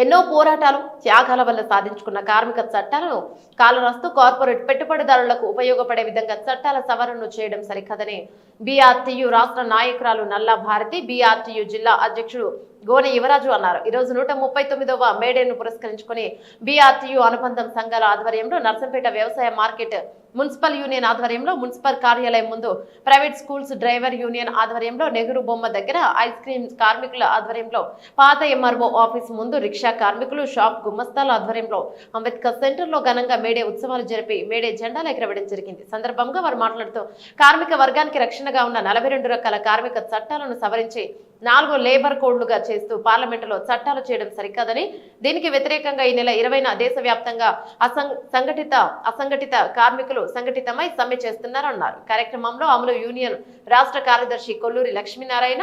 ఎన్నో పోరాటాలు త్యాగాల వల్ల సాధించుకున్న కార్మిక చట్టాలను కాలరాస్తూ కార్పొరేట్ పెట్టుబడిదారులకు ఉపయోగపడే విధంగా చట్టాల సవరణను చేయడం సరికాదని బీఆర్టీయు రాష్ట్ర నాయకురాలు నల్లా భారతి బీఆర్టీయు జిల్లా అధ్యక్షుడు గోనె యువరాజు అన్నారు. ఈ రోజు నూట ముప్పై తొమ్మిదవ మేడేను పురస్కరించుకుని బీఆర్టీయు అనుబంధం సంఘాల ఆధ్వర్యంలో నర్సంపేట వ్యవసాయ మార్కెట్ మున్సిపల్ యూనియన్ ఆధ్వర్యంలో మున్సిపల్ కార్యాలయం ముందు ప్రైవేట్ స్కూల్స్ డ్రైవర్ యూనియన్ ఆధ్వర్యంలో నెహ్రూ బొమ్మ దగ్గర ఐస్ క్రీమ్ కార్మికుల ఆధ్వర్యంలో పాత ఎంఆర్ఓ ఆఫీస్ ముందు రిక్షా కార్మికులు షాప్ గుమ్మస్తాల ఆధ్వర్యంలో అంబేద్కర్ సెంటర్లో ఘనంగా మేడే ఉత్సవాలు జరిపి మేడే జెండాలు ఎగరవేయడం జరిగింది. సందర్భంగా వారు మాట్లాడుతూ కార్మిక వర్గానికి రక్షణగా ఉన్న నలభై రెండు రకాల కార్మిక చట్టాలను సవరించి నాలుగు లేబర్ కోడ్లుగా చేస్తూ పార్లమెంటులో చట్టాలు చేయడం సరికాదని దీనికి వ్యతిరేకంగా ఈ నెల ఇరవైన దేశవ్యాప్తంగా అసంఘ సంఘటిత అసంఘటిత కార్మికులు సంఘటితమై సమ్మె చేస్తున్నారన్నారు. కార్యక్రమంలో అమలు యూనియన్ రాష్ట్ర కార్యదర్శి కొల్లూరి లక్ష్మీనారాయణ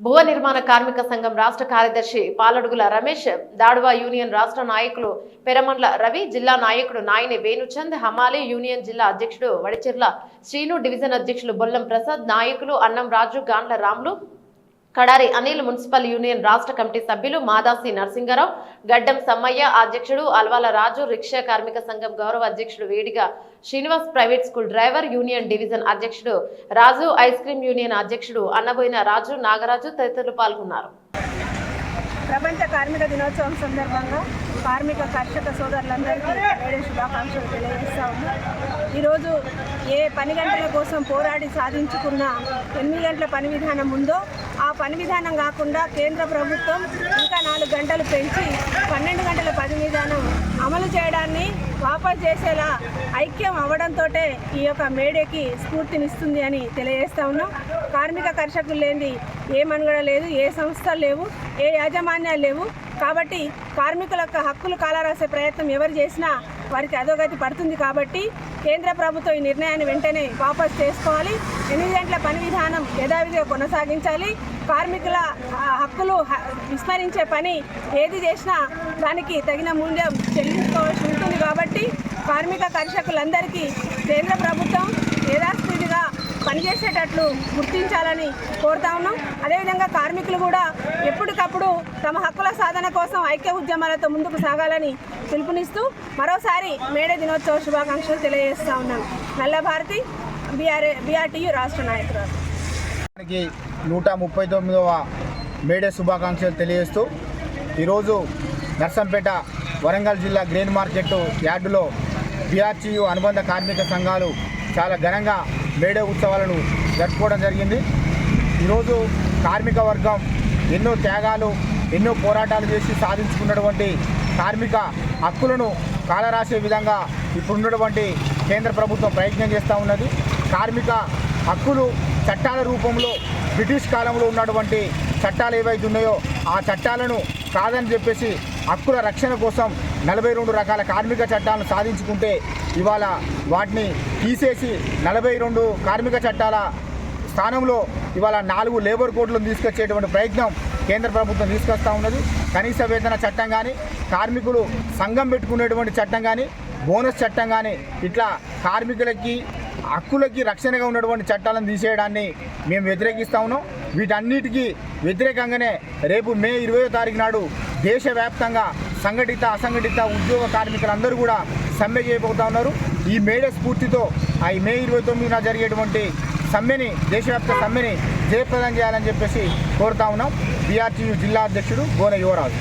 భువ నిర్మాణ కార్మిక సంఘం రాష్ట్ర కార్యదర్శి పాలడుగుల రమేష్ దాడువా యూనియన్ రాష్ట్ర నాయకులు పెరమండ్ల రవి జిల్లా నాయకుడు నాయని వేణుచంద్ హమాలి యూనియన్ జిల్లా అధ్యక్షుడు వడిచెర్ల శ్రీను డివిజన్ అధ్యక్షులు బొల్లం ప్రసాద్ నాయకులు అన్నం రాజు గాండ్ల రాములు కడారి అనిల్ మున్సిపల్ యూనియన్ రాష్ట్ర కమిటీ సభ్యులు మాదాసి నరసింగరావు గడ్డం సమ్మయ్య అధ్యక్షుడు అల్వాల రాజు రిక్షా కార్మిక సంఘం గౌరవ అధ్యక్షుడు వేడిగా Srinivas private school driver union division అధ్యక్షుడు రాజు ఐస్ క్రీమ్ యూనియన్ అధ్యక్షుడు అన్నబోయిన రాజు నాగరాజు తదితరులు పాల్గొన్నారు. ప్రపంచ కార్మిక దినోత్సవం సందర్భంగా కార్మిక కర్షక సోదరులందరికీ వేరే శుభాకాంక్షలు తెలియజేస్తా ఉన్నాం. ఈరోజు ఏ పని గంటల కోసం పోరాడి సాధించుకున్న ఎనిమిది గంటల పని విధానం ఉందో ఆ పని విధానం కాకుండా కేంద్ర ప్రభుత్వం ఇంకా నాలుగు గంటలు పెంచి పన్నెండు గంటల పని విధానం వాపస్ చేసేలా ఐక్యం అవడంతో ఈ యొక్క మేడేకి స్ఫూర్తినిస్తుంది అని తెలియజేస్తా ఉన్నాం. కార్మిక కర్షకులు లేనిది ఏ మనుగడ లేదు ఏ సంస్థలు లేవు ఏ యాజమాన్యాలు లేవు. కాబట్టి కార్మికుల యొక్క హక్కులు కాలరాసే ప్రయత్నం ఎవరు చేసినా వారికి అధోగతి పడుతుంది కాబట్టి కేంద్ర ప్రభుత్వం ఈ నిర్ణయాన్ని వెంటనే వాపస్ చేసుకోవాలి. ఎనిమిది గంటల పని విధానం యథావిధిగా కొనసాగించాలి. కార్మికుల హక్కులు విస్మరించే పని ఏది చేసినా దానికి తగిన మూల్యం చెల్లించుకోవాల్సి ఉంటుంది కాబట్టి కార్మిక కర్షకులందరికీ కేంద్ర ప్రభుత్వం యథాస్థితిగా పనిచేసేటట్లు గుర్తించాలని కోరుతా ఉన్నాం. అదేవిధంగా కార్మికులు కూడా ఎప్పటికప్పుడు తమ హక్కుల సాధన కోసం ఐక్య ఉద్యమాలతో ముందుకు సాగాలని పిలుపునిస్తూ మరోసారి మేడే దినోత్సవ శుభాకాంక్షలు తెలియజేస్తా ఉన్నాం. నల్లభారతి బీఆర్ఏ బీఆర్టీయు రాష్ట్ర నాయకురాలు. నూట ముప్పై తొమ్మిదవ మేడే శుభాకాంక్షలు తెలియజేస్తూ ఈరోజు నర్సంపేట వరంగల్ జిల్లా గ్రెయిన్ మార్కెట్ యార్డులో బీఆర్టీయు అనుబంధ కార్మిక సంఘాలు చాలా ఘనంగా మేడే ఉత్సవాలను జరుపుకోవడం జరిగింది. ఈరోజు కార్మిక వర్గం ఎన్నో త్యాగాలు ఎన్నో పోరాటాలు చేసి సాధించుకున్నటువంటి కార్మిక హక్కులను కాలరాసే విధంగా ఇప్పుడున్నటువంటి కేంద్ర ప్రభుత్వం ప్రయత్నం చేస్తూ ఉన్నది. కార్మిక హక్కులు చట్టాల రూపంలో బ్రిటిష్ కాలంలో ఉన్నటువంటి చట్టాలు ఏవైతే ఉన్నాయో ఆ చట్టాలను కాదని చెప్పేసి హక్కుల రక్షణ కోసం నలభై రెండు రకాల కార్మిక చట్టాలను సాధించుకుంటే ఇవాళ వాటిని తీసేసి నలభై రెండు కార్మిక చట్టాల స్థానంలో ఇవాళ నాలుగు లేబర్ కోడ్లను తీసుకొచ్చేటువంటి ప్రయత్నం కేంద్ర ప్రభుత్వం తీసుకొస్తా ఉన్నది. కనీస వేతన చట్టం కానీ కార్మికులు సంఘం పెట్టుకునేటువంటి చట్టం కానీ బోనస్ చట్టం కానీ ఇట్లా కార్మికులకి హక్కులకి రక్షణగా ఉన్నటువంటి చట్టాలను తీసేయడాన్ని మేము వ్యతిరేకిస్తా ఉన్నాం. వీటన్నిటికీ వ్యతిరేకంగానే రేపు మే ఇరవై తారీఖు నాడు దేశవ్యాప్తంగా సంఘటిత అసంఘటిత ఉద్యోగ కార్మికులందరూ కూడా సమ్మె చేయబోతా ఉన్నారు. ఈ మేడే స్ఫూర్తితో ఆ మే ఇరవై తొమ్మిదిన జరిగేటువంటి సమ్మెని దేశవ్యాప్త సమ్మెని జయప్రదం చేయాలని చెప్పేసి కోరుతా ఉన్నాం. బీఆర్టీయూ జిల్లా అధ్యక్షుడు గోన యువరాజు.